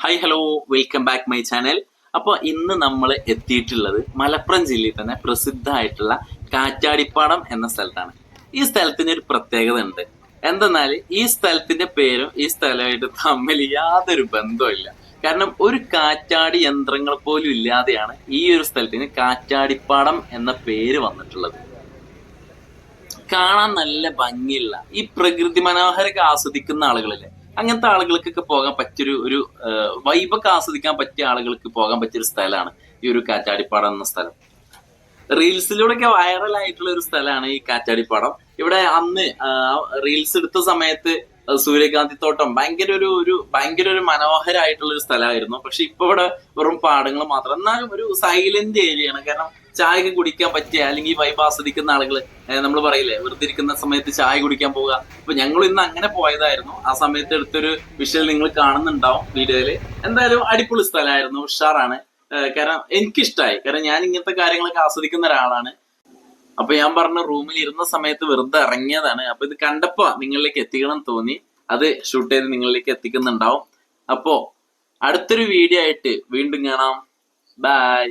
Hi hello welcome back my channel അപ്പോൾ ഇന്ന് നമ്മൾ എത്തിയിട്ടുള്ളത് മലപ്പുറം ജില്ലയിൽ തന്നെ പ്രസിദ്ധമായിട്ടുള്ള കാറ്റാടിപ്പാടം എന്ന സ്ഥലത്താണ്. ഈ സ്ഥലത്തിന് ഒരു പ്രത്യേകത ഉണ്ട്. എന്തെന്നാൽ ഈ സ്ഥലത്തിന്റെ പേരും ഈ സ്ഥലമായിട്ട് തമ്മിൽ യാതൊരു ബന്ധമില്ല കാരണം ഒരു കാറ്റാടി യന്ത്രങ്ങൾ പോലും ഇല്ലാതെയാണ് ഈ ഒരു സ്ഥലത്തിന് കാറ്റാടിപ്പാടം എന്ന പേര് വന്നിട്ടുള്ളത്. കാണാൻ നല്ല ഭംഗിയുള്ള ഈ പ്രകൃതി മനോഹരൊക്കെ ആസ്വദിക്കുന്ന ആളുകളില്ലേ? അങ്ങനത്തെ ആളുകൾക്കൊക്കെ പോകാൻ പറ്റിയൊരു ഒരു വൈബൊക്കെ ആസ്വദിക്കാൻ പറ്റിയ ആളുകൾക്ക് പോകാൻ പറ്റിയൊരു സ്ഥലമാണ് ഈ ഒരു കാറ്റാടിപ്പാടം എന്ന സ്ഥലം. റീൽസിലൂടെയൊക്കെ വൈറൽ ആയിട്ടുള്ള ഒരു സ്ഥലമാണ് ഈ കാറ്റാടിപ്പാടം. ഇവിടെ അന്ന് റീൽസ് എടുത്ത സമയത്ത് സൂര്യകാന്തി തോട്ടം ഭയങ്കര ഒരു ഒരു ഭയങ്കര ഒരു മനോഹരമായിട്ടുള്ള ഒരു സ്ഥലമായിരുന്നു. പക്ഷെ ഇപ്പൊ ഇവിടെ വെറും പാടങ്ങൾ മാത്രം. എന്നാലും ഒരു സൈലന്റ് ഏരിയയാണ് കാരണം ചായ കുടിക്കാൻ പറ്റിയ അല്ലെങ്കിൽ വൈബ് ആസ്വദിക്കുന്ന ആളുകൾ നമ്മൾ പറയില്ലേ വെറുതെ ഇരിക്കുന്ന സമയത്ത് ചായ കുടിക്കാൻ പോവുക. അപ്പൊ ഞങ്ങൾ ഇന്ന് അങ്ങനെ പോയതായിരുന്നു. ആ സമയത്ത് എടുത്തൊരു വിഷയം നിങ്ങൾ കാണുന്നുണ്ടാവും വീഡിയോയിൽ. എന്തായാലും അടിപൊളി സ്ഥലമായിരുന്നു. ഉഷാറാണ്. കാരണം എനിക്കിഷ്ടമായി കാരണം ഞാൻ ഇങ്ങനത്തെ കാര്യങ്ങളൊക്കെ ആസ്വദിക്കുന്ന ഒരാളാണ്. അപ്പൊ ഞാൻ പറഞ്ഞ റൂമിൽ ഇരുന്ന സമയത്ത് വെറുതെ ഇറങ്ങിയതാണ്. അപ്പൊ ഇത് കണ്ടപ്പോ നിങ്ങളിലേക്ക് എത്തിക്കണം തോന്നി. അത് ഷൂട്ട് ചെയ്ത് നിങ്ങളിലേക്ക് എത്തിക്കുന്നുണ്ടാവും. അപ്പോ അടുത്തൊരു വീഡിയോ ആയിട്ട് വീണ്ടും കാണാം. ബൈ